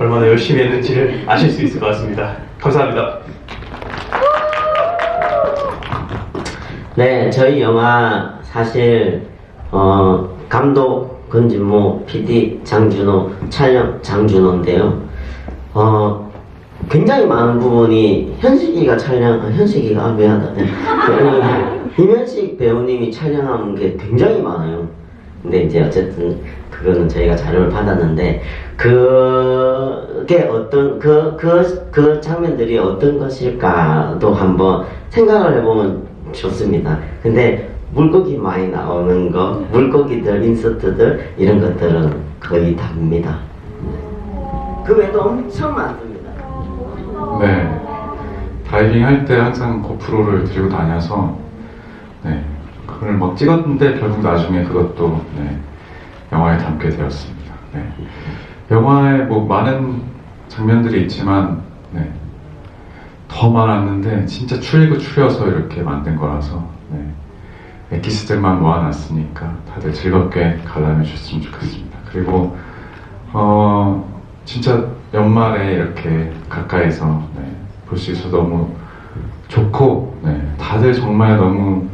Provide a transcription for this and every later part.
얼마나 열심히 했는지를 아실 수 있을 것 같습니다. 감사합니다. 네, 저희 영화 사실 어, 감독 권진모, PD 장준호, 촬영 장준호인데요. 어, 굉장히 많은 부분이 현식이가 촬영, 아, 현식이가 아, 미안하다. 네. 그, 임현식 배우님이 촬영한 게 굉장히 많아요. 근데 이제 어쨌든 그거는 저희가 자료를 받았는데 그게 어떤 그 그 그 장면들이 어떤 것일까도 한번 생각을 해보면 좋습니다. 근데 물고기 많이 나오는 거, 물고기들, 인서트들 이런 것들은 거의 답니다. 그 외에도 엄청 많습니다. 네. 다이빙 할 때 항상 고프로를 들고 다녀서 네. 그걸 막 찍었는데 결국 나중에 그것도 네. 영화에 담게 되었습니다. 네. 영화에 뭐 많은 장면들이 있지만 네. 더 많았는데 진짜 추리고 추려서 이렇게 만든 거라서 네. 엑기스들만 모아놨으니까 다들 즐겁게 관람해 주셨으면 좋겠습니다. 그리고 어 진짜 연말에 이렇게 가까이서 네, 볼수 있어서 너무 좋고 네, 다들 정말 너무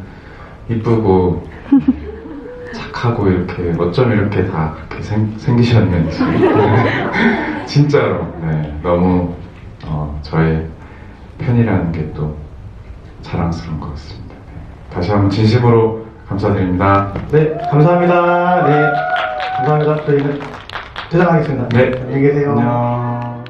이쁘고 착하고 이렇게 어쩜 이렇게 다 그렇게 생, 생기셨는지 진짜로 네, 너무 어, 저의 팬이라는 게 또 자랑스러운 것 같습니다. 네, 다시 한번 진심으로 감사드립니다. 네, 감사합니다. 네, 감사합니다. 저희는 퇴장하겠습니다. 네. 안녕히 계세요. 안녕.